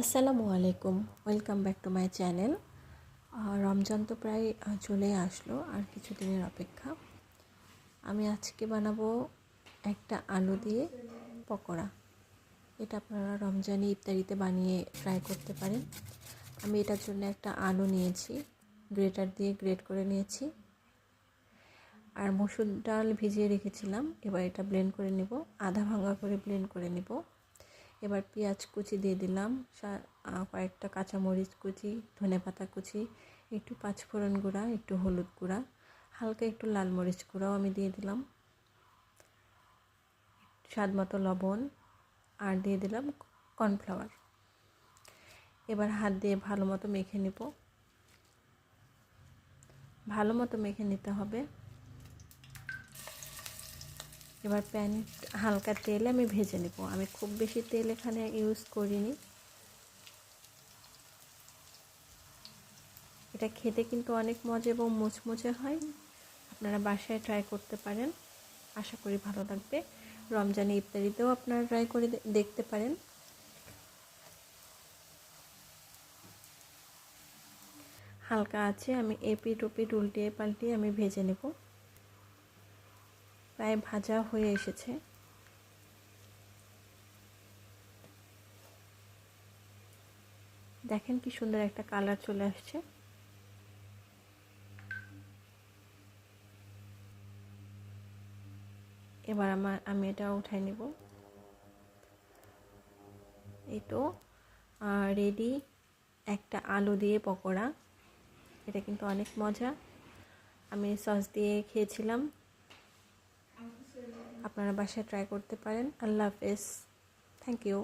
আসসালামু আলাইকুম welcome back to my channel Ramzan তো প্রায় চলে আসলো আর কিছু দিনের অপেক্ষা। আমি আজকে বানাবো একটা আলু দিয়ে পকোড়া। এটা আপনারা রমজানি ইফতারিতে বানিয়ে ট্রাই করতে পারেন। আমি এটার জন্য একটা আলু নিয়েছি, গ্রেটার দিয়ে গ্রেট করে নিয়েছি। আর মসুর ডাল ভিজিয়ে রেখেছিলাম, এবার এটা ব্লেন্ড করে নেব, আধা ভাঙা করে ব্লেন্ড করে নেব। এবার পেঁয়াজ কুচি দিয়ে দিলাম কয়েকটা কাঁচামরিচ কুচি, ধনে পাতা কুচি, একটু পাঁচফোড়ন গুঁড়া, একটু হলুদ গুঁড়া, হালকা একটু লাল মরিচ গুঁড়াও আমি দিয়ে দিলাম। স্বাদ মতো লবণ আর দিয়ে দিলাম কর্নফ্লাওয়ার। এবার হাত দিয়ে ভালো মতো মেখে নিব। ভালো মতো মেখে নিতে হবে। এবার প্যান হালকা তেলে আমি ভেজে নেব। আমি খুব বেশি তেল এখানে ইউজ করিনি। এটা খেতে কিন্তু অনেক মজা এবং মুচমুচে হয়। আপনারা বাসায় ট্রাই করতে পারেন। আশা করি ভালো লাগবে। রমজানে ইফতারিতেও আপনারা ট্রাই করে দেখতে পারেন। হালকা আছে, আমি এপিট ওপিট উল্টিয়ে পাল্টিয়ে আমি ভেজে নেব। প্রায় ভাজা হয়ে এসেছে। দেখেন কি সুন্দর একটা কালার চলে আসছে। এবার আমার, আমি এটা উঠাই নিব। এই তো রেডি একটা আলু দিয়ে পকোড়া। এটা কিন্তু অনেক মজা। আমি সস দিয়ে খেয়েছিলাম। আপনারা বাসায় ট্রাই করতে পারেন। আল্লাহ হাফেজ থ্যাংক ইউ